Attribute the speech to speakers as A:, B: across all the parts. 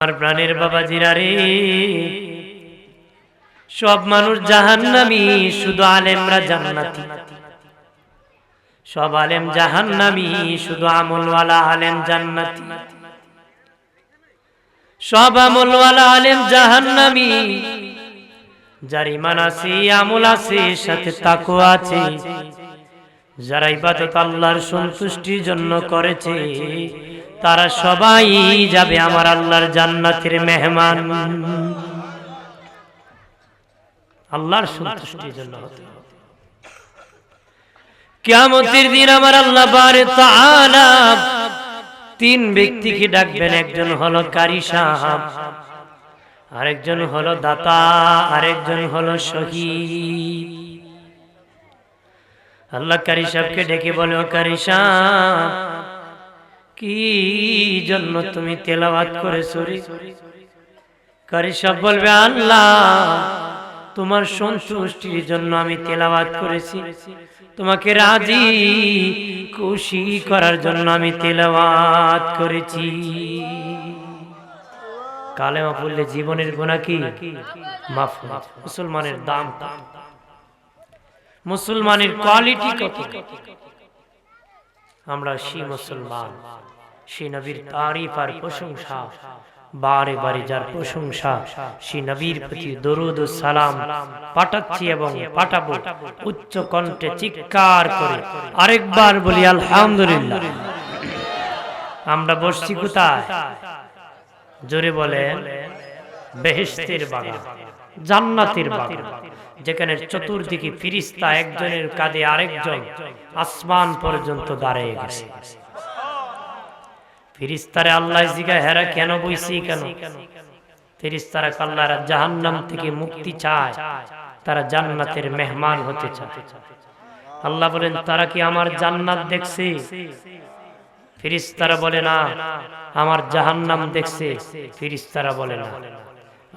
A: আমার প্রাণের বাবা জিরারে। সব মানুষ জাহান্নামি, শুধু আলেমরা জান্নাতি। সব আলেম জাহান্নামি, শুধু আমলওয়ালা আলেম জান্নাতি। সব আমলওয়ালা আলেম জাহান্নামি, যার ইমান আছে, আমল আছে, সাথে তাকো আছে, যারা ইবাদত আল্লাহর সন্তুষ্টির জন্য করেছে। তারা সবাই যাবে আমার আল্লাহর জান্নাতের মেহমান। আল্লাহর সন্তুষ্টির জন্য হতে দিন আমার আল্লাহ বারে তিন ব্যক্তিকে ডাকবেন, একজন হলো কারি সাহাব, আরেকজন হলো দাতা, আরেকজন হলো শহীদ। আল্লাহ কারি সাহেবকে ডেকে বলে কারি সাহেব কি জন্য তুমি তেলাওয়াত করেছ রে কারি সাহেব বলবে, আল্লাহ, তোমার সন্তুষ্টির জন্য আমি তেলাওয়াত করেছি। তোমাকে রাজি, খুশি করার জন্য আমি তেলাওয়াত করেছি। কালেমা পড়লে জীবনের গুণা কি? মুসলমানের দাম মুসলমানের কোয়ালিটি কত? আমরা সেই মুসলমান সে নবীর তারিফ আর প্রশংসা বারে বারে যার প্রশংসা সে নবীর প্রতি দরুদ সালাম পাঠাচ্ছি এবং পাঠাবো উচ্চ কণ্ঠে চিৎকার করে। আরেকবার বলি আলহামদুলিল্লাহ। আমরা বসছি কোথায়? জোরে বলে বেহেস্তের বাগান জান্নাতের বাগান। যেখানে চতুর্দিকে ফিরিস্তা একজনের কাঁধে আরেকজন আসমান পর্যন্ত দাঁড়িয়ে গেছে। ফিরিস্তারে আল্লাহ জিগা হেরা কেন বইছি কেন ফিরিস্তারা কাল্লারা জাহান্নাম থেকে মুক্তি চায়। তারা জান্নাতের মেহমান হতে চায়। আল্লাহ বলেন তারা কি আমার জান্নাত দেখছে? ফিরিস্তারা বলে না আমার জাহান্নাম দেখছে। ফিরিস্তারা বলে না।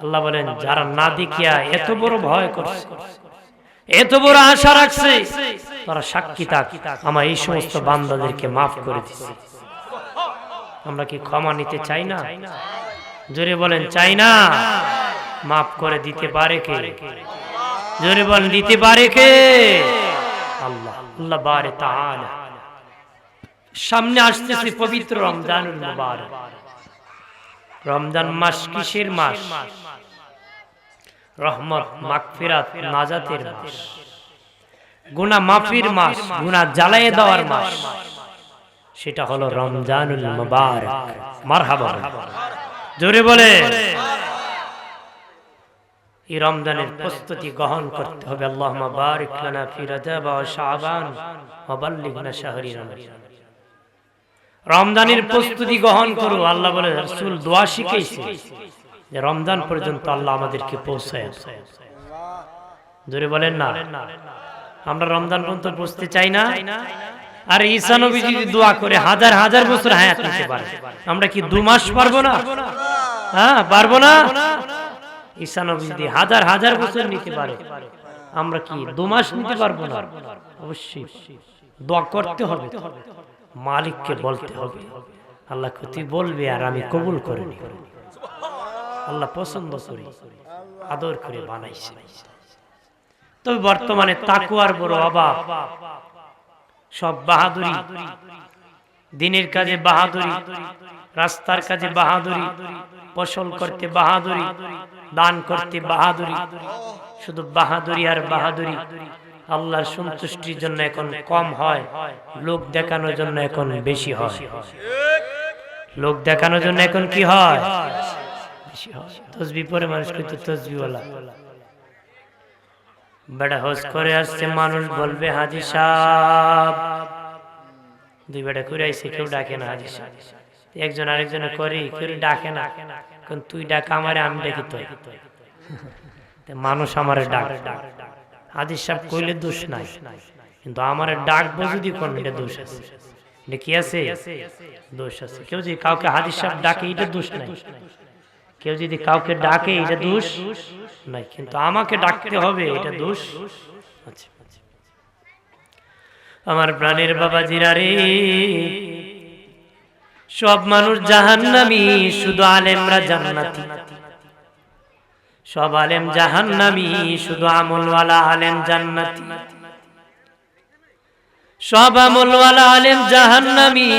A: আল্লাহ বলেন, যারা না দেখিয়া এত বড় ভয় করছে, এত বড় আশা রাখছে, তারা সাক্ষী থাক, আমার এই সমস্ত বান্দাদেরকে মাফ করে দিচ্ছে আমরা কি ক্ষমা নিতে চাই না? জোরে বলেন, চাই না। মাফ করে দিতে পারে কে? জোরে বলেন, দিতে পারে কে? আল্লাহ আল্লাহ বারে তাআলা। সামনে আসতেছে পবিত্র রমজানুল মুবারক। রমজান মাস কিসের মাস? রহমত, মাগফিরাত, নাজাতের মাস। গুনাহ মাফির মাস, গুনাহ জ্বালায়ে দেওয়ার মাস। সেটা হলো রমজানুল মুবারক। মারহাবা জোরে বলে। এই রমজানের প্রস্তুতি গ্রহণ করতে হবে। আল্লাহুম্মা বারিক লানা ফি রাজাব ওয়া শাবান ওয়া বাল্লিগনা শাহরি রমজান রমজানের প্রস্তুতি গ্রহণ করো। আল্লাহ বলে, রাসূল দোয়া শিখাইছে। যে রমজান পর্যন্ত আল্লাহ আমাদেরকে পৌঁছায় জোরে বলেন না। আমরা রমজান পর্যন্ত পৌঁছতে চাই না। আর ঈসা নবী যদি দোয়া করে, হাজার হাজার বছর হায়াত নিতে পারে। আমরা কি দু মাস পারব না? হ্যাঁ পারব না? ঈসা নবী যদি হাজার হাজার বছর নিতে পারে, আমরা কি দু মাস নিতে পারব না? অবশ্যই। দোয়া করতে হবে। মালিককে বলতে হবে। আল্লাহ তুই বলবে আর আমি কবুল করে নিব। আল্লাহ পছন্দ করি আদর করে বানাইছে। তবে বর্তমানে তাকুয়ার বড় অভাব। সব বাহাদুরি দিনের কাজে বাহাদুরি রাস্তার কাজে বাহাদুরি ফসল করতে বাহাদুরি দান করতে বাহাদুরি শুধু বাহাদুরি আর বাহাদুরি। আল্লাহর সন্তুষ্টির জন্য এখন কম হয় লোক দেখানোর জন্য এখন বেশি হয়। লোক দেখানোর জন্য এখন কি হয় হয়? তসবি পরে মানুষ কিন্তু তসবিওয়ালা। বেড়া হোস করে আসছে, মানুষ বলবে, হাজি সাহ দুই বেটা করে আইসে, কেউ ডাকে না হাজি সাহ একজন আরেকজনে করি, কেউ ডাকে না। কারণ তুই ডাক, আমারে, আমি ডাকি তুই মানুষ আমারে ডাক। হাজির সাহেব কইলে দোষ নাই। কিন্তু আমার ডাকবো যদি কোন এটা দোষ আছে। এটা কি আছে? দোষ আছে। কেউ যদি কাউকে হাজির সাহেব ডাকে, এটা দোষ নাই। কেউ যদি কাউকে ডাকে, এটা দোষ? নাই, কিন্তু আমাকে ডাকতে হবে, এটা দোষ? আচ্ছা আমার প্রাণের বাবা জিরা রে, সব মানুষ জাহান্নামি, শুধু আলেমরা জান্নাতি। সব আলেম জাহান্নামি, শুধু আমলওয়ালা আলেম জান্নাতি। সব আমলওয়ালা আলেম জাহান্নামি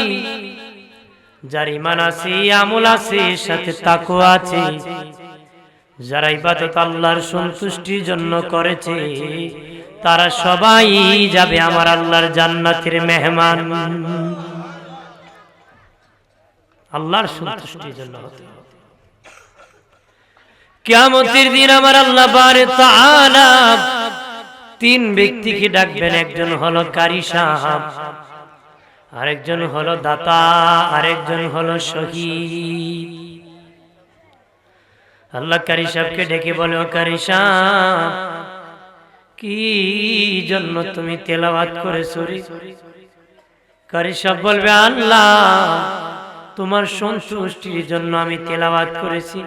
A: যার ইমান আছে, আমল আছে, সাথে তাকু আছে। যারা ইবাদত আল্লাহর সন্তুষ্টির জন্য করেছে, তারা সবাই যাবে আমার আল্লাহর জান্নাতের মেহমান। আল্লাহর সন্তুষ্টির জন্য হতে দিন আমার আল্লাহ বারে তাআলা তিন ব্যক্তিকে ডাকবেন, একজন হলো কারি সাহাব। আরেকজন হলো দাতা আরেকজন হলো শহীদ। আল্লাহ কারি সাহেবকে ডেকে বলে ও কারি কি জন্য তুমি তেলাওয়াত করেছ রে? কারি সাহেব বলবে আল্লাহ তোমার সন্তুষ্টির জন্য আমি তেলাওয়াত করেছি।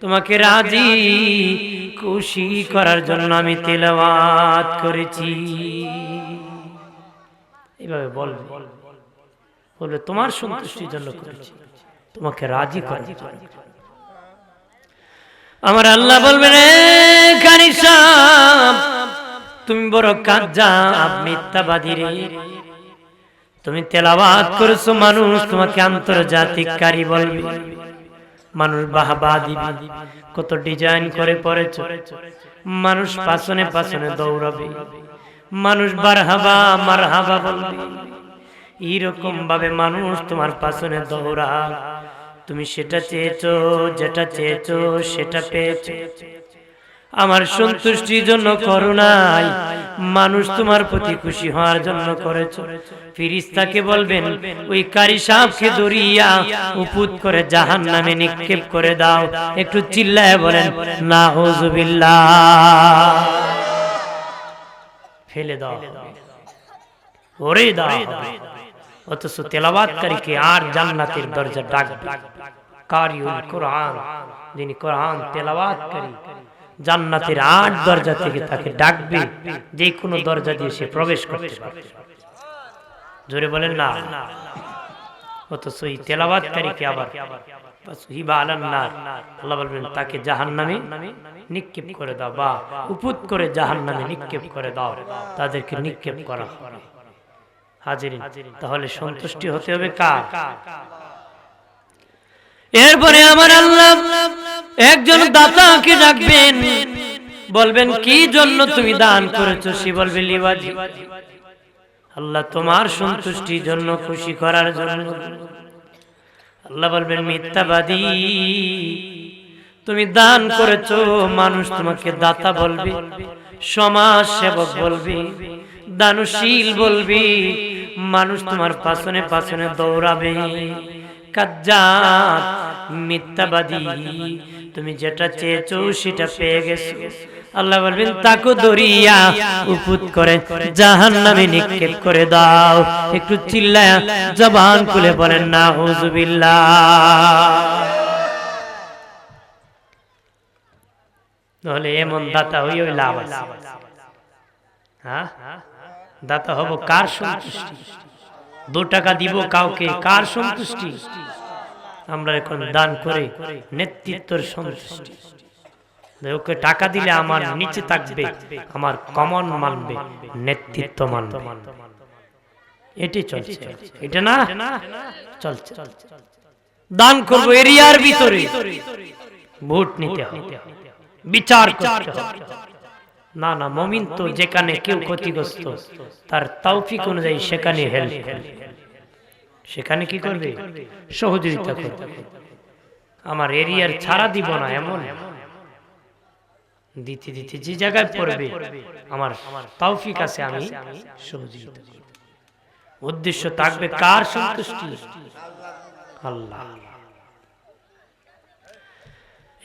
A: তোমাকে রাজি খুশি করার জন্য আমি তেলাওয়াত করেছি। এইভাবে বলবে। বলবে, তোমার সন্তুষ্টির জন্য করেছি। তোমাকে রাজি জন্য আমার আল্লাহ বলবেন, "এ তুমি বড় কাজা মিথ্যাবাদী রে। তুমি তেলাবাদ করেছ মানুষ, তোমাকে আন্তর্জাতিক কারি বলবে। মানুষ বাহবা দিবে, কত ডিজাইন করে পড়েছ মানুষ পাশনে পাশনে দৌড়াবে। মানুষ বারহাবা, মারহাবা বলবে। এইরকম ভাবে মানুষ তোমার পাশনে দৌড়া। তুমি সেটা চেয়েছো, যেটা চেয়েছো, সেটা পেয়েছ। আমার সন্তুষ্টির জন্য করুণাই মানুষ তোমার প্রতি খুশি হওয়ার জন্য করেছ। ফিরিস্তাকে বলবেন, ওই কারি সাপকে দরিয়া উপুত করে জাহান নামে নিক্ষেপ করে দাও। একটু চিল্লায় বলেন না হজুবিল্লাহ ফেলে দাও। ওরে দাও। অথচ তেলাবাতকারীকে আর জান্নাতের দরজা ডাকবে। কারিউল কোরআন, যিনি কোরআন তেলাবাতকারী জান্নাতের আট দরজা থেকে তাকে ডাকবে, যে কোনো দরজা দিয়ে সে প্রবেশ করতে পারবে। জোরে বলেন না। অথচ এই তেলাবাতকারীকে আবার আল্লাহ বলবেন, তাকে জাহান নিক্ষেপ করে দাও বা উপুত করে জাহান নামে নিক্ষেপ করে দাও, তাদেরকে নিক্ষেপ করা হাজিরিন। তাহলে সন্তুষ্টি হতে হবে কার? এরপরে আমার আল্লাহ একজন দাতাকে ডাকবেন। বলবেন কি জন্য তুমি দান করেছ? সে বলবে লিবাজি। আল্লাহ তোমার সন্তুষ্টির জন্য খুশি করার জন্য। আল্লাহ বলবেন মিথ্যাবাদী। তুমি দান করেছ মানুষ তোমাকে দাতা বলবে সমাজ সেবক বলবে দানশীল বলবি মানুষ তোমার পাশনে পাশনে দৌড়াবে। কাজ্জাত, মিথ্যাবাদী, তুমি যেটা চেয়েছো সেটা পেয়ে গেছো। আল্লাহ বলবেন, তাকে দরিয়া, উপুত করে জাহান নামে নিক্ষেপ করে দাও। একটু চিল্লায় জবান খুলে বলেন না হুজুবিল্লাহ নহলে এমন দাতা হই ওই লাভ আছে। হ্যাঁ? দাতা হব কার সন্তুষ্টি? দু টাকা দিব কাউকে, কার সন্তুষ্টি? আমরা এখন দান করে নেতৃত্বের সন্তুষ্টি। ওকে টাকা দিলে আমার নিচে থাকবে, আমার কমন মানবে, নেতৃত্ব মানবে। এটি চলছে। এটা না? চলছে। দান করব এরিয়ার ভিতরে। ভোট নিতে হবে। বিচার করতে হবে। না না, মমিন তো যেখানে কেউ ক্ষতিগ্রস্ত, তার তাওফিক অনুযায়ী সেখানে হেল্প সেখানে কি করবে? সহযোগিতা করবে। আমার এরিয়ার ছাড়া দিব না, এমন। দিতে দিতে যে জায়গায় পড়বে, আমার তাওফিক আছে, আমি সহযোগিতা উদ্দেশ্য থাকবে কার সন্তুষ্টি? আল্লাহ।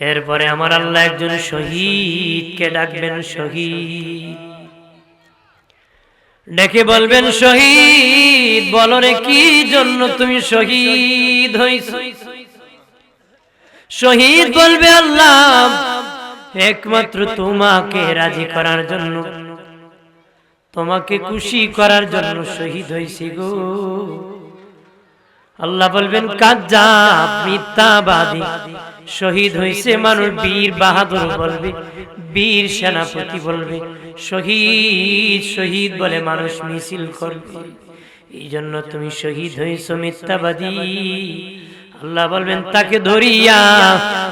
A: এরপরে আমার আল্লাহ একজন শহীদকে ডাকবেন শহীদ। ডেকে বলবেন, শহীদ, বলো রে, কি জন্য তুমি শহীদ হইছ? শহীদ বলবে, আল্লাহ, একমাত্র তোমাকে রাজি করার জন্য, তোমাকে খুশি করার জন্য শহীদ হয়েছি গো। আল্লাহ বলবেন কাজ্জাব মিথ্যাবাদী। শহীদ হয়েছে মানুষ বীর বাহাদুর বলবে বীর সেনাপতি বলবে। শহীদ শহীদ বলে মানুষ মিছিল করবে। এই জন্য তুমি শহীদ হয়েছ মিথ্যাবাদী। আল্লাহ বলবেন তাকে ধরিয়া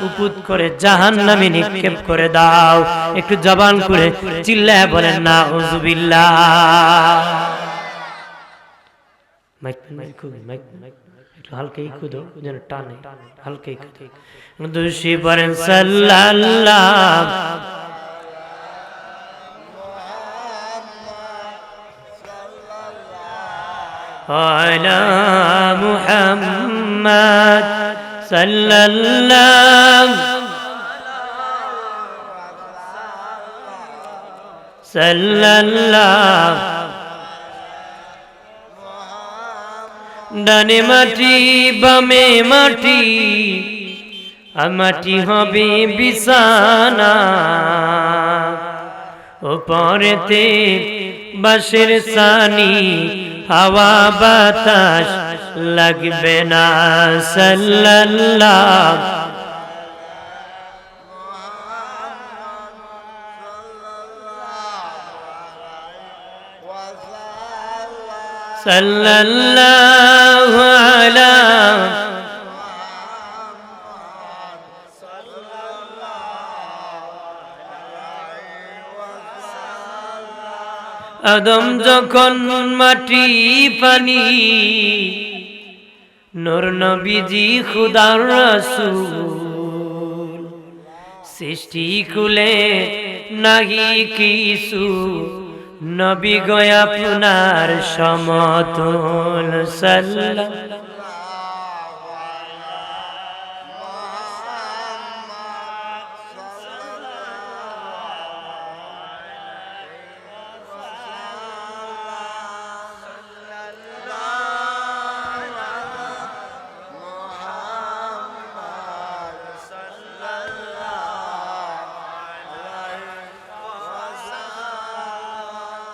A: উপুত করে জাহান নামে নিক্ষেপ করে দাও। একটু জবান করে চিল্লায় বলেন না হুজুবিল্লাহ মাইক মাইক মাইক মাইক। একটু হালকা ইকু দাও যেন টানে হালকা ইকু দুষি পড়েন সাল্লাল্লাহ على محمد صلى الله صلى الله ডানে মাটি, বামে মাটি, আর মাটি হবে বিছানা। ওপরেতে বাসের সানি হাওয়া বাতাস লাগবে না, সাল্লাল্লাহ। আলা আদম যখন মাটি পানি নূর নবীজি খুদার রাসূল সৃষ্টি কুলে নাহি কিছু নবী গয়া পুনার সমতল সাল্লাল্লাহু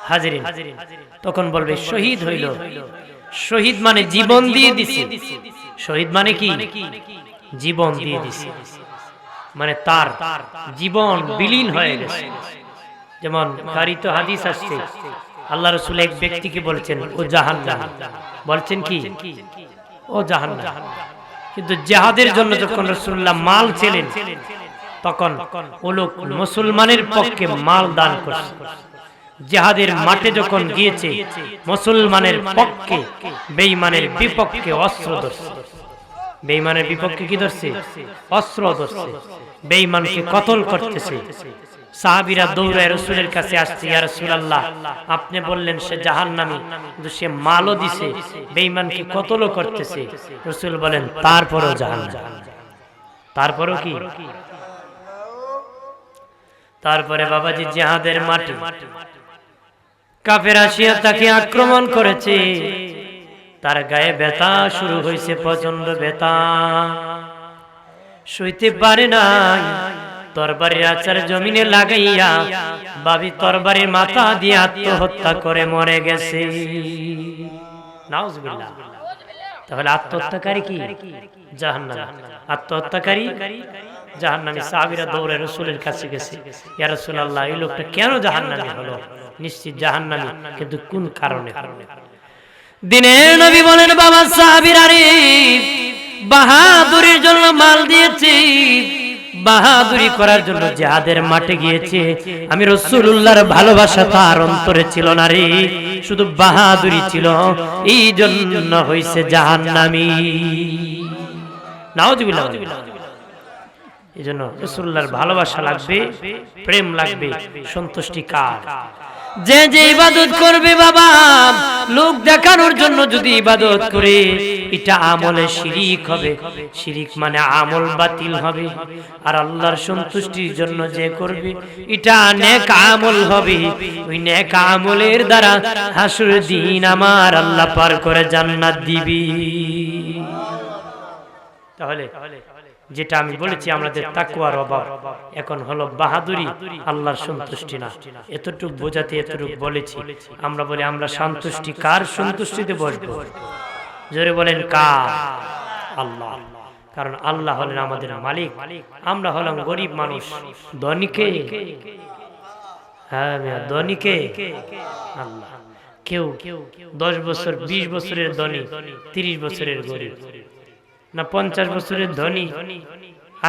A: হাজিরিন। তখন বলবে শহীদ হইল। শহীদ মানে জীবন দিয়ে দিছে। শহীদ মানে কি? জীবন দিয়ে দিছে। মানে তার। জীবন বিলীন হয়ে গেছে। যেমন কারিত হাদিস আসছে। আল্লাহ রসুল এক ব্যক্তিকে বলছেন ও জাহান বলছেন কি? ও জাহান কিন্তু জাহাদের জন্য যখন রসুল্লাহ মাল ছিলেন তখন ও লোক মুসলমানের পক্ষে মাল দান করছে। জেহাদের মাঠে যখন গিয়েছে মুসলমানের পক্ষে বেঈমানের বিপক্ষে অস্ত্র ধরছে। বেঈমানের বিপক্ষে কি ধরছে? অস্ত্র ধরছে। বেঈমানকে কতল করতেছে। সাহাবিরা দৌড়ায় রসুলের কাছে আসছে ইয়া রাসূলুল্লাহ আপনি বললেন সে জাহান্নামী কিন্তু সে মালও দিছে বেঈমানকে কতলও করতেছে। রসুল বলেন তারপরও জাহান্নাম। তারপরও কি? তারপরে বাবাজি জেহাদের মাটি কাফের আসিয়া তাকে আক্রমণ করেছে। তার গায়ে ব্যথা শুরু হয়েছে প্রচণ্ড ব্যথা। পারে আচার জমিনে লাগাইয়া বাবি মাথা দিয়ে আত্মহত্যা করে মরে গেছে। তাহলে আত্মহত্যাকারী কি? আত্মহত্যাকারী? দৌড়ে রসুলের কাছে গেছে। ইয়া রাসূলুল্লাহ, এই লোকটা কেন জাহান্নামী হলো? নিশ্চিত জাহান্নামী। কিন্তু কোন কারণে? দিনের নবী বলেন, বাবা সাহাবীরা রে বাহাদুরির জন্য মাল দিয়েছি, বাহাদুরি করার জন্য জাহাদের মাঠে গিয়েছে। আমি রসুল্লাহর ভালোবাসা তার অন্তরে ছিল না রে, শুধু বাহাদুরি ছিল। এই জন্য হয়েছে জাহান্নামী। নাউজুবিল্লাহ। এই জন্য রসুল্লাহর ভালোবাসা লাগবে, প্রেম লাগবে, সন্তুষ্টি কার? যে যে ইবাদত করবে বাবা, লোক দেখানোর জন্য যদি ইবাদত করে, এটা আমলে শিরিক হবে। শিরিক মানে আমল বাতিল হবে। আর আল্লাহর সন্তুষ্টির জন্য যে করবে, এটা নেক আমল হবে। ওই নেক আমলের দ্বারা হাসুর দিন আমার আল্লাহ পার করে জান্নাত দিবি। তাহলে যেটা আমি বলেছি আমাদের তাকুয়ার অভাব। এখন হলো বাহাদুরি আল্লাহর সন্তুষ্টি না। এতটুক বোঝাতে এতটুক বলেছি। আমরা বলি আমরা সন্তুষ্টি কার সন্তুষ্টিতে বসবো? জোরে বলেন কা আল্লাহ। কারণ আল্লাহ হলেন আমাদের মালিক। আমরা হলাম গরিব মানুষ। ধনীকে? হ্যাঁ ধনীকে? আল্লাহ। কেউ দশ বছর বিশ বছরের ধনী তিরিশ বছরের গরিব। না পঞ্চাশ বছরের ধনী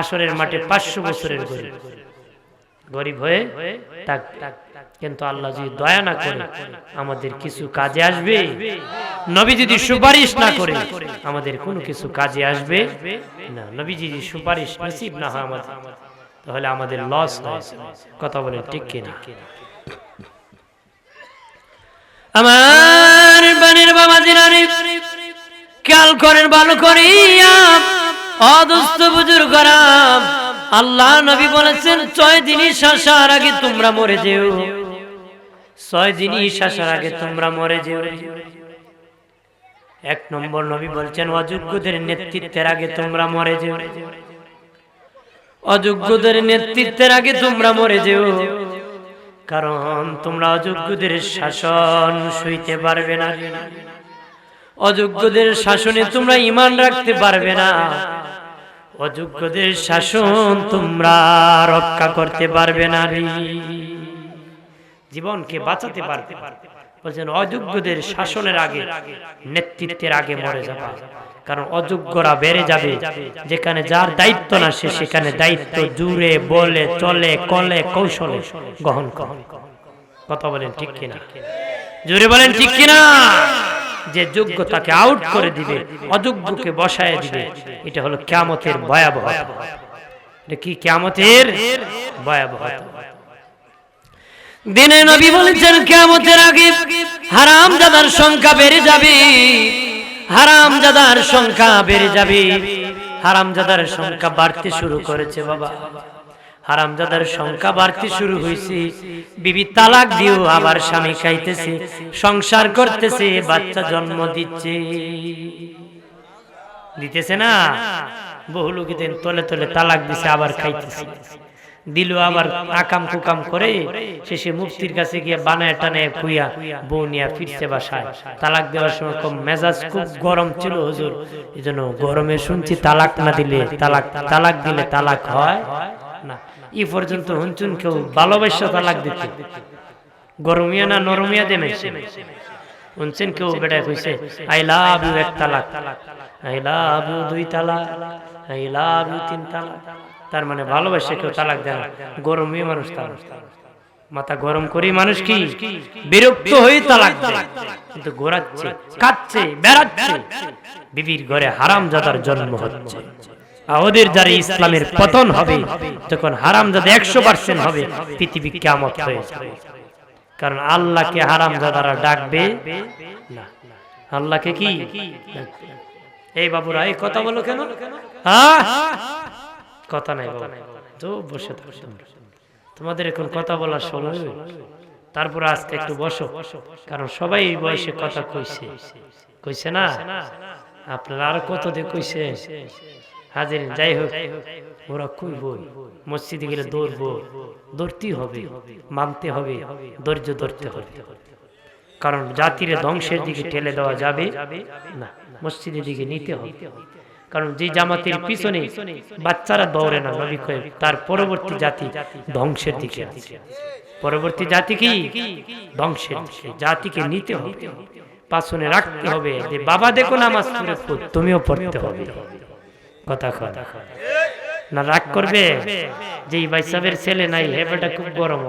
A: আসরের মাঠে পাঁচশো বছরের গরিব। গরিব হয়ে কিন্তু আল্লাহ যদি দয়া না করে, আমাদের কিছু কাজে আসবে, নবী যদি সুপারিশ না করে, আমাদের কোনো কিছু কাজে আসবে না। নবী যদি সুপারিশ নসিব না হয় আমাদের, তাহলে আমাদের লস হয়। কথা বলে ঠিক কিনা? আমার বানের বাবা দিনারে খেয়াল করেন ভালো করিয়া। অদস্ত বুজুর করাম আল্লাহ নবী বলেছেন, ছয় দিনই শাসার আগে তোমরা মরে যেও। ছয় দিনই শাসার আগে তোমরা মরে যেও। এক নম্বর নবী বলছেন, অযোগ্যদের নেতৃত্বের আগে তোমরা মরে যেও। অযোগ্যদের নেতৃত্বের আগে তোমরা মরে যেও। কারণ তোমরা অযোগ্যদের শাসন সইতে পারবে না। অযোগ্যদের শাসনে তোমরা ইমান রাখতে পারবে না। অযোগ্যদের শাসন তোমরা রক্ষা করতে পারবে না জীবনকে বাঁচাতে পারবে। বলছেন অযোগ্যদের শাসনের আগে নেতৃত্বের আগে মরে যাবা। কারণ অযোগ্যরা বেড়ে যাবে। যেখানে যার দায়িত্ব না সে সেখানে দায়িত্ব জুড়ে বলে চলে কলে কৌশলে গ্রহণ কথা বলেন ঠিক কিনা? জুড়ে বলেন ঠিক কিনা। যে যোগ্য তাকে আউট করে দিবে, অযোগ্যকে বসায় দিবে, এটা হলো কেমতের ভয়াবহ এটা কি কেমতের ভয়াবহ দিনে নবী বলেছেন কেমতের আগে হারাম জাদার সংখ্যা বেড়ে যাবে হারাম জাদার সংখ্যা বেড়ে যাবে হারাম জাদার সংখ্যা বাড়তে শুরু করেছে, বাবা। হারামজাদার সংখ্যা বাড়তে শুরু হয়েছে বিবি তালাক দিও আবার স্বামী খাইতেছে, সংসার করতেছে, বাচ্চা জন্ম দিচ্ছে। দিতেছে না? বহু লোকেদের তলে তলে তালাক দিছে, আবার খাইতেছে। দিল আবার আকাম কুকাম করে, শেষে মুফতির কাছে গিয়ে বানায় টানে খুইয়া বউ নিয়ে ফিরছে বাসায়। তালাক দেওয়ার সময় খুব মেজাজ খুব গরম ছিল হুজুর। এই গরমে শুনছি তালাক না দিলে তালাক তালাক দিলে তালাক হয় না। ই পর্যন্ত হুনচুন কেউ ভালোবাসা তালাক দিতে গরমিয়া না নরমিয়া দেমে শুনছেন কেউ বেটা কইছে, আই লাভ ইউ এক তালাক। আই লাভ ইউ দুই তালাক। আই লাভ ইউ তিন তালাক। তার মানে ভালোবাসে কেউ তালাক দেয় না। গরমই মানুষ তালাক। মাথা গরম করি মানুষ কি? বিরক্ত হয়ে তালাক কিন্তু গোড়াচ্ছে কাচ্ছে বেড়াচ্ছে। বিবির ঘরে হারাম জাদার জন্ম হচ্ছে। আর ওদের যারা ইসলামের পতন হবে তখন হারাম জাদা একশো পার্সেন্ট হবে, পৃথিবী কেমত হয়ে যাবে। কারণ আল্লাহকে হারাম জাদারা ডাকবে না। আল্লাহকে কি? এই বাবুরা, এই কথা বলো কেন? কথা নাই তো বসে তোমাদের এখন কথা বলার সময় তারপর আজকে একটু বসো, কারণ সবাই এই বয়সে কথা কইছে। কইছে না? আপনারা আর কত দিয়ে কইছে? হাজির যাই হোক ওরা কইব মসজিদে গেলে দৌড়বো দৌড়তেই হবে মানতে হবে ধৈর্য ধরতে হবে। কারণ জাতির ধ্বংসের দিকে ঠেলে দেওয়া যাবে? না মসজিদের দিকে নিতে হবে। কারণ যে জামাতের পিছনে বাচ্চারা দৌড়ে না নবী কয়ে তার পরবর্তী জাতি ধ্বংসের দিকে আছে। পরবর্তী জাতি কি? ধ্বংসের দিকে। জাতিকে নিতে হবে। পাশনে রাখতে হবে যে বাবা দেখো নামাজ তুমিও পড়তে হবে। কথা না, রাগ করবে? যে ভাই সাহেবের ছেলে নাই হেবেটা খুব গরম।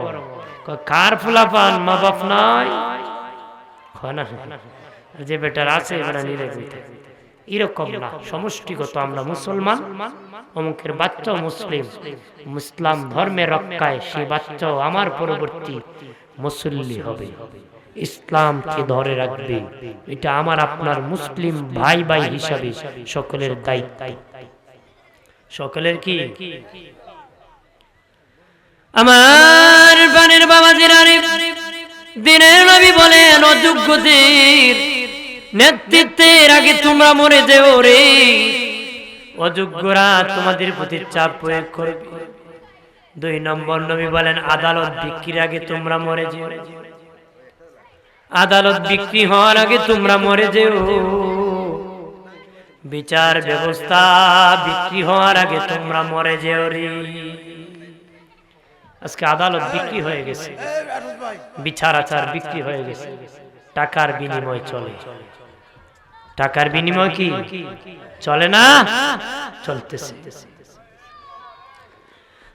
A: কার ফুলা পান মা বাপ নাই? যে বেটার আছে এরকম না, সমষ্টিগত আমরা মুসলমান, অমুকের বাচ্চা মুসলিম। মুসলাম ধর্মের রক্ষায় সে বাচ্চাও আমার পরবর্তী মুসল্লি হবে। ইসলামকে ধরে রাখবে। এটা আমার, আপনার মুসলিম ভাই ভাই হিসাবে সকলের দায়িত্ব। সকলের কি? আমার বানের বাবা দিনারে দিনের নবী বলেন, অযোগ্যদের নেতৃত্বের আগে তোমরা মরে যেও রে। অযোগ্যরা তোমাদের প্রতি চাপ প্রয়োগ করবে। দুই নম্বর নবী বলেন, আদালত বিক্রির আগে তোমরা মরে যেও। আদালত বিক্রি হওয়ার আগে তোমরা মরে যেও। বিচার ব্যবস্থা বিক্রি হওয়ার আগে তোমরা মরে যেও রে। আজকে আদালত বিক্রি হয়ে গেছে। বিচার আচার বিক্রি হয়ে গেছে। টাকার বিনিময় চলে। টাকার বিনিময় কি? চলে না? চলতেছে।